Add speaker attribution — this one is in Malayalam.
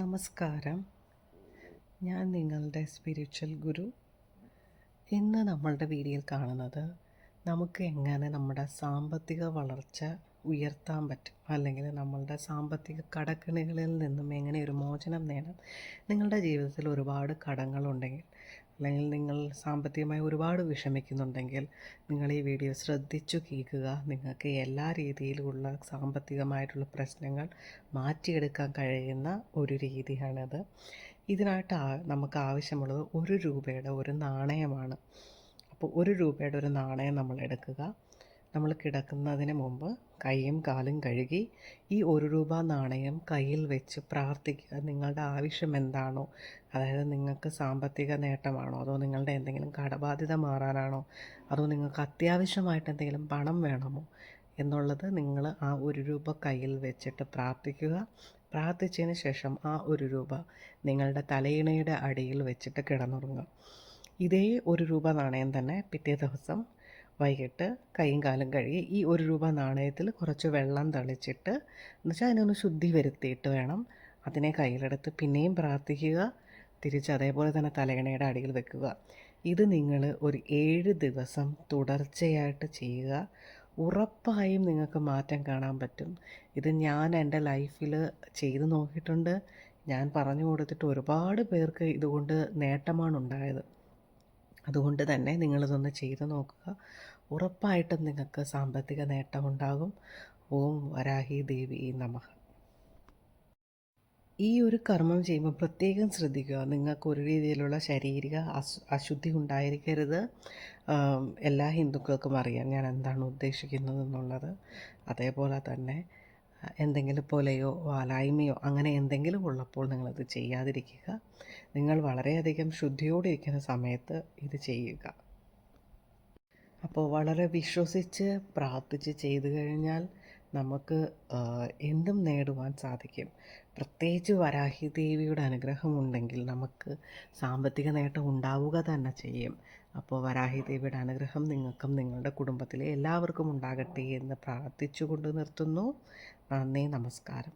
Speaker 1: നമസ്കാരം. ഞാൻ നിങ്ങളുടെ സ്പിരിച്വൽ ഗുരു ഇന്ന് നമ്മളുടെ വീഡിയോയിൽ കാണുന്നത് നമുക്ക് എങ്ങനെ നമ്മുടെ സാമ്പത്തിക വളർച്ച ഉയർത്താൻ പറ്റും? അല്ലെങ്കിൽ നമ്മളുടെ സാമ്പത്തിക കടക്കണികളിൽ നിന്നും എങ്ങനെ ഒരു മോചനം നേടാം? നിങ്ങളുടെ ജീവിതത്തിൽ ഒരുപാട് കടങ്ങളുണ്ടെങ്കിൽ അല്ലെങ്കിൽ നിങ്ങൾ സാമ്പത്തികമായി ഒരുപാട് വിഷമിക്കുന്നുണ്ടെങ്കിൽ നിങ്ങൾ ഈ വീഡിയോ ശ്രദ്ധിച്ചു കേൾക്കുക. നിങ്ങൾക്ക് എല്ലാ രീതിയിലുമുള്ള സാമ്പത്തികമായിട്ടുള്ള പ്രശ്നങ്ങൾ മാറ്റിയെടുക്കാൻ കഴിയുന്ന ഒരു രീതിയാണത്. ഇതിനായിട്ട് നമുക്ക് ആവശ്യമുള്ളത് ഒരു രൂപയുടെ ഒരു നാണയമാണ്. അപ്പോൾ ഒരു രൂപയുടെ ഒരു നാണയം നമ്മൾ എടുക്കുക. നമ്മൾ കിടക്കുന്നതിന് മുമ്പ് കൈയും കാലും കഴുകി ഈ ഒരു രൂപ നാണയം കയ്യിൽ വെച്ച് പ്രാർത്ഥിക്കുക. നിങ്ങളുടെ ആവശ്യം എന്താണോ അതായത് നിങ്ങൾക്ക് സാമ്പത്തിക നേട്ടമാണോ അതോ നിങ്ങളുടെ എന്തെങ്കിലും കടബാധ്യത മാറാനാണോ അതോ നിങ്ങൾക്ക് അത്യാവശ്യമായിട്ട് എന്തെങ്കിലും പണം വേണമോ എന്നുള്ളത് നിങ്ങൾ ആ ഒരു രൂപ കയ്യിൽ വെച്ചിട്ട് പ്രാർത്ഥിക്കുക. പ്രാർത്ഥിച്ചതിന് ശേഷം ആ ഒരു രൂപ നിങ്ങളുടെ തലയിണയുടെ അടിയിൽ വെച്ചിട്ട് കിടന്നുറങ്ങുക. ഇതേ ഒരു രൂപ നാണയം തന്നെ പിറ്റേ ദിവസം വൈകിട്ട് കൈയും കാലും കഴുകി ഈ ഒരു രൂപ നാണയത്തിൽ കുറച്ച് വെള്ളം തളിച്ചിട്ട് എന്നുവെച്ചാൽ അതിനൊന്ന് ശുദ്ധി വരുത്തിയിട്ട് വേണം. അതിനെ കയ്യിലെടുത്ത് പിന്നെയും പ്രാർത്ഥിക്കുക. തിരിച്ച് അതേപോലെ തന്നെ തലയണയുടെ അടിയിൽ വെക്കുക. ഇത് നിങ്ങൾ ഒരു ഏഴ് ദിവസം തുടർച്ചയായിട്ട് ചെയ്യുക. ഉറപ്പായും നിങ്ങൾക്ക് മാറ്റം കാണാൻ പറ്റും. ഇത് ഞാൻ എന്റെ ലൈഫിൽ ചെയ്തു നോക്കിയിട്ടുണ്ട്. ഞാൻ പറഞ്ഞു കൊടുത്തിട്ട് ഒരുപാട് പേർക്ക് ഇതുകൊണ്ട് നേട്ടമാണ് ഉണ്ടായത്. അതുകൊണ്ട് തന്നെ നിങ്ങളിതൊന്ന് ചെയ്ത് നോക്കുക. ഉറപ്പായിട്ടും നിങ്ങൾക്ക് സാമ്പത്തിക നേട്ടമുണ്ടാകും. ഓം വരാഹി ദേവി നമഃ. ഈ ഒരു കർമ്മം ചെയ്യുമ്പോൾ പ്രത്യേകം ശ്രദ്ധിക്കുക. നിങ്ങൾക്ക് ഒരു രീതിയിലുള്ള ശാരീരിക അശു അശുദ്ധി ഉണ്ടായിരിക്കരുത്. എല്ലാ ഹിന്ദുക്കൾക്കും അറിയാം ഞാൻ എന്താണ് ഉദ്ദേശിക്കുന്നത് എന്നുള്ളത് അതേപോലെ തന്നെ എന്തെങ്കിലും പോലെയോ വാലായ്മയോ അങ്ങനെ എന്തെങ്കിലും ഉള്ളപ്പോൾ നിങ്ങളത് ചെയ്യാതിരിക്കുക. നിങ്ങൾ വളരെയധികം ശുദ്ധിയോടെ ഇരിക്കുന്ന സമയത്ത് ഇത് ചെയ്യുക. അപ്പോൾ വളരെ വിശ്വസിച്ച് പ്രാർത്ഥിച്ച് ചെയ്തു കഴിഞ്ഞാൽ നമുക്ക് എന്തും നേടുവാൻ സാധിക്കും. പ്രത്യേകിച്ച് വരാഹി ദേവിയുടെ അനുഗ്രഹമുണ്ടെങ്കിൽ നമുക്ക് സാമ്പത്തിക നേട്ടം ഉണ്ടാവുക തന്നെ ചെയ്യും. അപ്പോൾ വരാഹി ദേവിയുടെ അനുഗ്രഹം നിങ്ങൾക്കും നിങ്ങളുടെ കുടുംബത്തിലെ എല്ലാവർക്കും ഉണ്ടാകട്ടെ എന്ന് പ്രാർത്ഥിച്ചുകൊണ്ട് നിർത്തുന്നു. നന്ദി നമസ്കാരം.